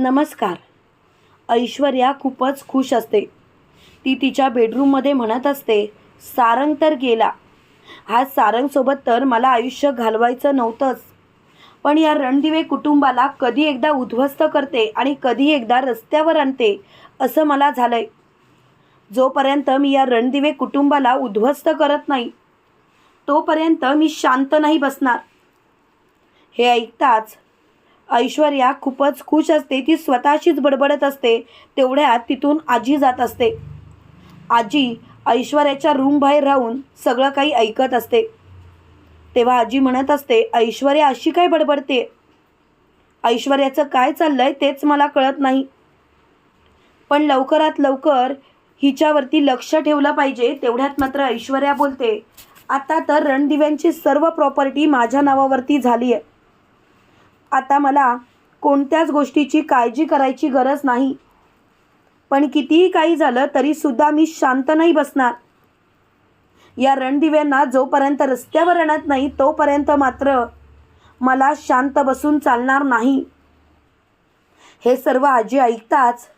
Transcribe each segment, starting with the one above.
नमस्कार. ऐश्वर्या खूपच खुश असते. ती तिच्या बेडरूममध्ये म्हणत असते सारंग तर गेला. हा सारंगसोबत तर मला आयुष्य घालवायचं नव्हतंच. पण या रणदिवे कुटुंबाला कधी एकदा उद्ध्वस्त करते आणि कधी एकदा रस्त्यावर आणते असं मला झालंय. जोपर्यंत मी या रणदिवे कुटुंबाला उद्ध्वस्त करत नाही तोपर्यंत मी शांत नाही बसणार. हे ऐकताच ऐश्वर्या खूपच खुश असते. ती स्वतःशीच बडबडत असते. तेवढ्यात तिथून आजी जात असते. आजी ऐश्वर्याच्या रूमबाहेर राहून सगळं काही ऐकत असते. तेव्हा आजी म्हणत असते ऐश्वर्या अशी काय बडबडते? ऐश्वर्याचं काय चाललंय तेच मला कळत नाही. पण लवकरात लवकर हिच्यावरती लक्ष ठेवलं पाहिजे. तेवढ्यात मात्र ऐश्वर्या बोलते आता तर रणदिव्यांची सर्व प्रॉपर्टी माझ्या नावावरती झाली आहे आता मला कोणत्याच गोष्टीची काळजी करायची गरज नाही. पण कितीही काही झालं तरीसुद्धा मी शांत नाही बसणार. या रणदिव्यांना जोपर्यंत रस्त्यावर आणत नाही तोपर्यंत मात्र मला शांत बसून चालणार नाही. हे सर्व आजी ऐकताच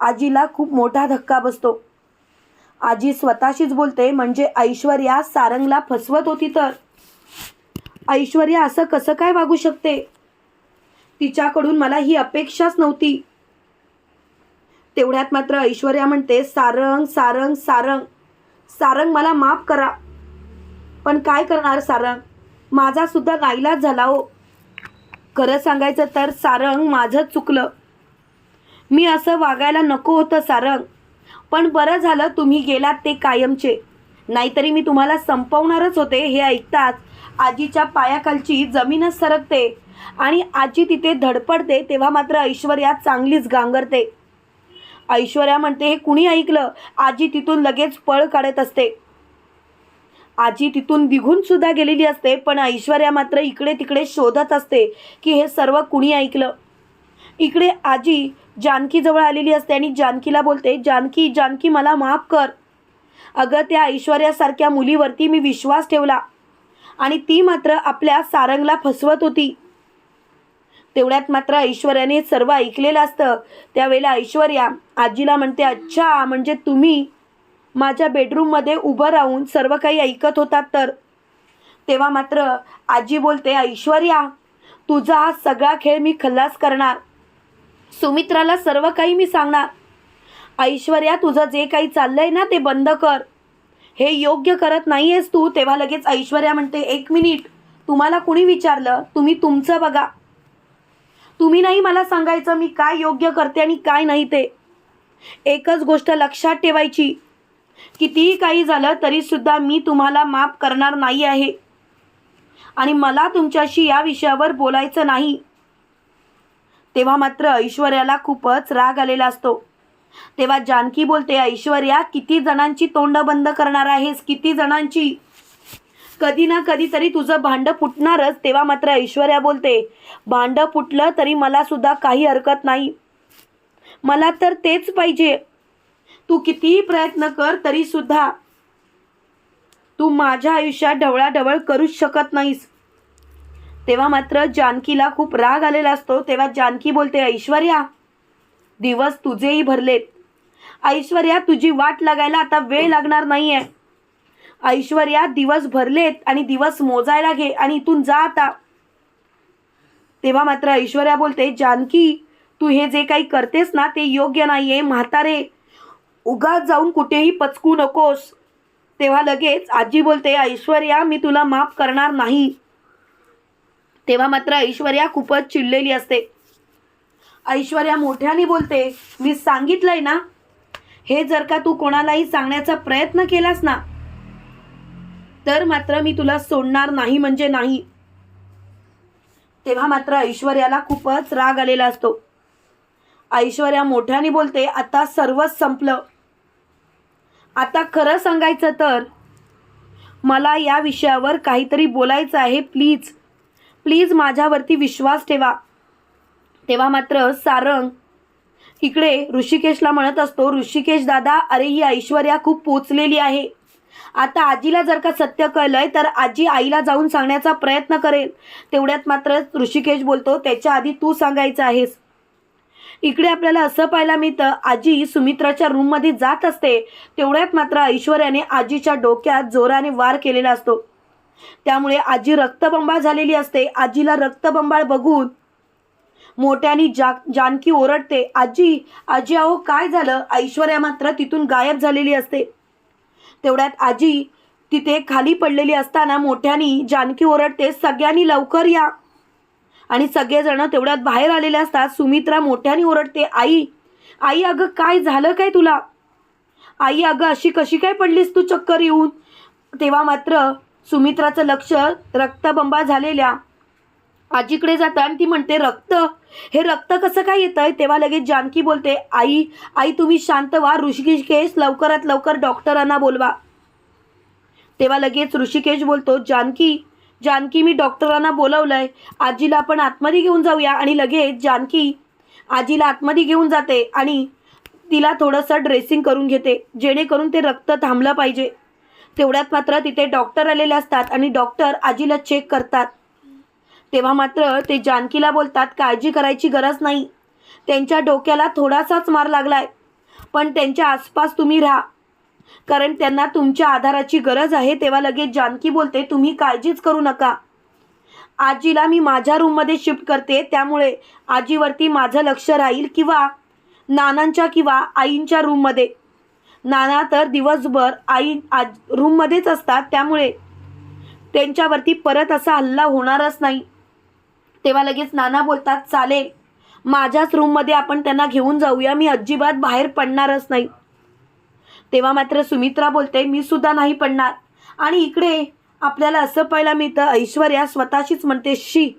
आजीला खूप मोठा धक्का बसतो. आजी स्वतःशीच बोलते म्हणजे ऐश्वर्या सारंगला फसवत होती तर? ऐश्वर्या असं कसं काय वागू शकते? तिच्याकडून मला ही अपेक्षाच नव्हती. तेवढ्यात मात्र ऐश्वर्या म्हणते सारंग सारंग सारंग सारंग मला माफ करा. पण काय करणार सारंग? माझा सुद्धा नाईलाज झाला हो. खरं सांगायचं तर सारंग माझं चुकलं. मी असं वागायला नको होतं सारंग. पण बरं झालं तुम्ही गेलात ते कायमचे. नाहीतरी मी तुम्हाला संपवणारच होते हे ऐकताच. आजीच्या पायाखालची जमीनच सरकते. आणि आजी तिथे धडपडते तेव्हा मात्र ऐश्वर्या चांगलीच गांगरते. ऐश्वर्या म्हणते हे कुणी ऐकलं? आजी तिथून लगेच पळ काढत असते. आजी तिथून निघून सुद्धा गेलेली असते पण ऐश्वर्या मात्र इकडे तिकडे शोधत असते की हे सर्व कुणी ऐकलं. इकडे आजी जानकीजवळ आलेली असते आणि जानकीला बोलते जानकी जानकी मला माफ कर. अगं त्या ऐश्वर्यासारख्या मुलीवरती मी विश्वास ठेवला आणि ती मात्र आपल्या सारंगला फसवत होती. तेवढ्यात मात्र ऐश्वर्याने सर्व ऐकलेलं असतं. त्यावेळेला ऐश्वर्या आजीला म्हणते अच्छा म्हणजे तुम्ही माझ्या बेडरूममध्ये उभं राहून सर्व काही ऐकत होतात तर? तेव्हा मात्र आजी बोलते ऐश्वर्या तुझा हा सगळा खेळ मी खल्लास करणार. सुमित्राला सर्व काही मी सांगणार. ऐश्वर्या तुझं जे काही चाललंय ना ते बंद कर. हे योग्य करत नाही आहेस तू. तेव्हा लगेच ऐश्वर्या म्हणते एक मिनिट तुम्हाला कुणी विचारलं? तुम्ही तुमचं बघा. तुम्ही नाही मला सांगायचं मी काय योग्य करते आणि काय नाही ते. एकच गोष्ट लक्षात ठेवायची. कितीही काही झालं तरीसुद्धा मी तुम्हाला माफ करणार नाही आहे. आणि मला तुमच्याशी या विषयावर बोलायचं नाही. तेव्हा मात्र ऐश्वर्याला खूपच राग आलेला असतो. तेव्हा जानकी बोलते ऐश्वर्या किती जणांची तोंड बंद करणार आहेस? किती जणांची? कधी ना कधी तरी तुझं भांडं फुटणारच तेव्हा मात्र ऐश्वर्या बोलते भांडं फुटलं तरी मला सुद्धा काही हरकत नाही. मला तर तेच पाहिजे. तू कितीही प्रयत्न कर तरी सुद्धा. तू माझ्या आयुष्यात ढवळाढवळ करूच शकत नाहीस. तेव्हा मात्र जानकीला खूप राग आलेला असतो तेव्हा जानकी बोलते ऐश्वर्या दिवस तुझेही भरलेत. ऐश्वर्या तुझी वाट लागायला आता वेळ लागणार नाहीये. ऐश्वर्या दिवस भरलेत आणि दिवस मोजायला घे आणि इथून जा आता. तेव्हा मात्र ऐश्वर्या बोलते जानकी तू हे जे काही करतेस ना ते योग्य नाहीये म्हातारे. उगाच जाऊन कुठेही पचकू नकोस. तेव्हा लगेच आजी बोलते ऐश्वर्या मी तुला माफ करणार नाही. तेव्हा मात्र ऐश्वर्या खूपच चिडलेली असते. ऐश्वर्या मोठ्याने बोलते मी सांगितलंय ना हे जर का तू कोणालाही सांगण्याचा प्रयत्न केलास ना तर मात्र मी तुला सोडणार नाही म्हणजे नाही. तेव्हा मात्र ऐश्वर्याला खूपच राग आलेला असतो. ऐश्वर्या मोठ्याने बोलते आता सर्वच संपलं. आता खरं सांगायचं तर मला या विषयावर काहीतरी बोलायचं आहे प्लीज. प्लीज माझ्यावरती विश्वास ठेवा. तेव्हा मात्र सारंग इकडे ऋषिकेशला म्हणत असतो ऋषिकेश दादा अरे ही ऐश्वर्या खूप पोचलेली आहे. आता आजीला जर का सत्य कळलंय तर आजी आईला जाऊन सांगण्याचा प्रयत्न करेल. तेवढ्यात मात्र ऋषिकेश बोलतो त्याच्या आधी तू सांगायचं आहेस. इकडे आपल्याला असं पाहायला मिळतं आजी सुमित्राच्या रूममध्ये जात असते. तेवढ्यात मात्र ऐश्वर्याने आजीच्या डोक्यात जोराने वार केलेला असतो. त्यामुळे आजी रक्तबंबाळ झालेली असते. आजीला रक्तबंबाळ बघून मोठ्यानी जा जानकी ओरडते आजी आजी अहो काय झालं? ऐश्वर्या मात्र तिथून गायब झालेली असते. तेवढ्यात आजी तिथे खाली पडलेली असताना मोठ्यानी जानकी ओरडते सगळ्यांनी लवकर या. आणि सगळेजण तेवढ्यात बाहेर आलेले असतात सुमित्रा मोठ्याने ओरडते आई आई अगं काय झालं काय तुला? आई अगं अशी कशी काय पडलीस तू चक्कर येऊन? तेव्हा मात्र सुमित्राचं लक्ष रक्तबंबा झालेल्या आजीकडे जातं आणि ती म्हणते रक्त. हे रक्त कसं काय येतं आहे तेव्हा लगेच जानकी बोलते आई आई तुम्ही शांत व्हा. ऋषिकेश लवकरात लवकर डॉक्टरांना बोलवा. तेव्हा लगेच ऋषिकेश बोलतो जानकी जानकी मी डॉक्टरांना बोलवलंय. आजीला आपण आतमध्ये घेऊन जाऊया. आणि लगेच जानकी आजीला आतमध्ये घेऊन जाते आणि तिला थोडंसं ड्रेसिंग करून घेते जेणेकरून ते रक्त थांबलं पाहिजे. तेवढ्यात मात्र तिथे डॉक्टर आलेले असतात आणि डॉक्टर आजीला चेक करतात. तेव्हा मात्र ते जानकीला बोलतात काळजी करायची गरज नाही. त्यांच्या डोक्याला थोडासाच मार लागलाय. पण त्यांच्या आसपास तुम्ही राहा. कारण त्यांना तुमच्या आधाराची गरज आहे. तेव्हा लगेच जानकी बोलते तुम्ही काळजीच करू नका. आजीला मी माझ्या रूममध्ये शिफ्ट करते. त्यामुळे आजीवरती माझं लक्ष राहील किंवा नानांच्या किंवा आईंच्या रूममध्ये. नाना तर दिवसभर आई आज रूममध्येच असतात. त्यामुळे त्यांच्यावरती परत असा हल्ला होणारच नाही. तेव्हा लगेच नाना बोलतात चालेल. माझ्याच रूममध्ये आपण त्यांना घेऊन जाऊया. मी अजिबात बाहेर पडणारच नाही. तेव्हा मात्र सुमित्रा बोलते मी सुद्धा नाही पडणार. आणि इकडे आपल्याला असं पाहायला मिळतं ऐश्वर्या स्वतःशीच म्हणते शी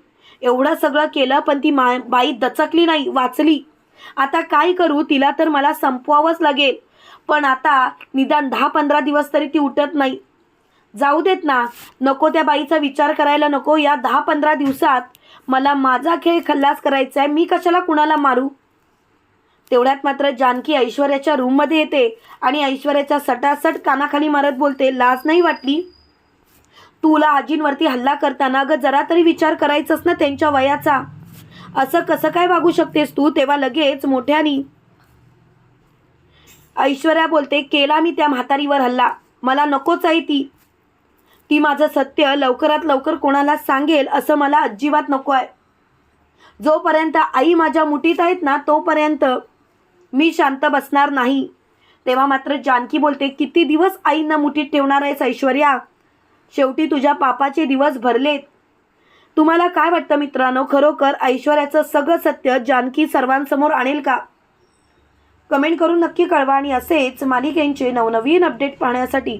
एवढं सगळं केलं पण ती मा बाई दचकली नाही वाचली. आता काय करू? तिला तर मला संपवावंच लागेल. पण आता निदान दहा पंधरा दिवस तरी ती उठत नाही. जाऊ देत ना. नको त्या बाईचा विचार करायला नको. या दहा पंधरा दिवसात मला माझा खेळ खल्लास करायचा आहे मी कशाला कुणाला मारू? तेवढ्यात मात्र जानकी ऐश्वर्याच्या रूममध्ये येते आणि ऐश्वर्याच्या सटासट कानाखाली मारत बोलते लाज नाही वाटली? तुला आजींवरती हल्ला करताना ग जरा तरी विचार करायचंस ना त्यांच्या वयाचा. असं कसं काय वागू शकतेस तू? तेव्हा लगेच मोठ्यानी ऐश्वर्या बोलते केला मी त्या म्हातारीवर हल्ला. मला नकोच आहे ती. ती माझं सत्य लवकरात लवकर कोणाला सांगेल असं मला अजिबात नको आहे. जोपर्यंत आई माझ्या मुठीत आहेत ना तोपर्यंत मी शांत बसणार नाही. तेव्हा मात्र जानकी बोलते किती दिवस आईंना मुठीत ठेवणार आहेस ऐश्वर्या? शेवटी तुझ्या पापाचे दिवस भरलेत. तुम्हाला काय वाटतं मित्रांनो? खरोखर ऐश्वर्याचं सगळं सत्य जानकी सर्वांसमोर आणेल का? कमेंट करून नक्की कळवा आणि असेच मालिकेंचे नवनवीन अपडेट पाहण्यासाठी